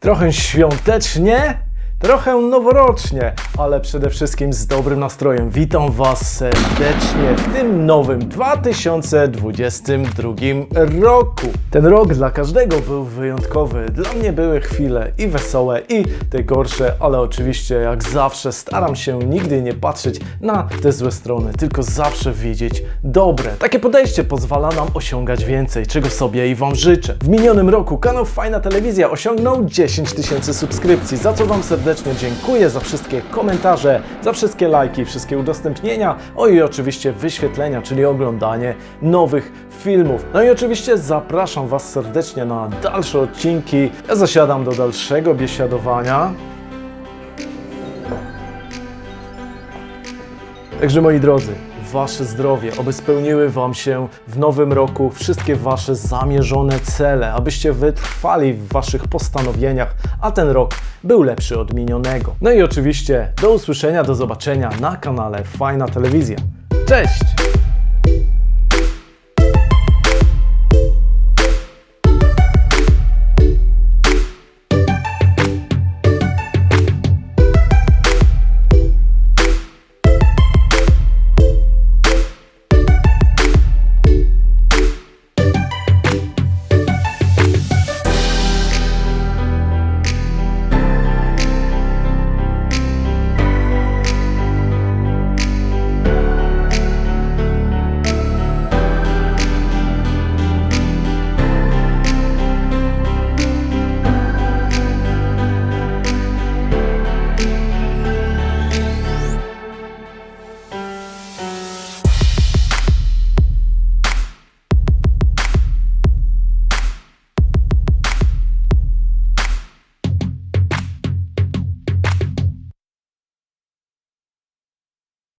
Trochę świątecznie, trochę noworocznie, ale przede wszystkim z dobrym nastrojem. Witam Was serdecznie w tym nowym 2022 roku. Ten rok dla każdego był wyjątkowy. Dla mnie były chwile i wesołe, i te gorsze, ale oczywiście jak zawsze staram się nigdy nie patrzeć na te złe strony, tylko zawsze widzieć dobre. Takie podejście pozwala nam osiągać więcej, czego sobie i Wam życzę. W minionym roku kanał Fajna Telewizja osiągnął 10 tysięcy subskrypcji, za co Wam serdecznie dziękuję za wszystkie komentarze, za wszystkie lajki, wszystkie udostępnienia, o i oczywiście wyświetlenia, czyli oglądanie nowych filmów. No i oczywiście zapraszam Was serdecznie na dalsze odcinki. Ja zasiadam do dalszego biesiadowania. Także moi drodzy, Wasze zdrowie, aby spełniły Wam się w nowym roku wszystkie Wasze zamierzone cele, abyście wytrwali w Waszych postanowieniach, a ten rok był lepszy od minionego. No i oczywiście do usłyszenia, do zobaczenia na kanale Fajna Telewizja. Cześć!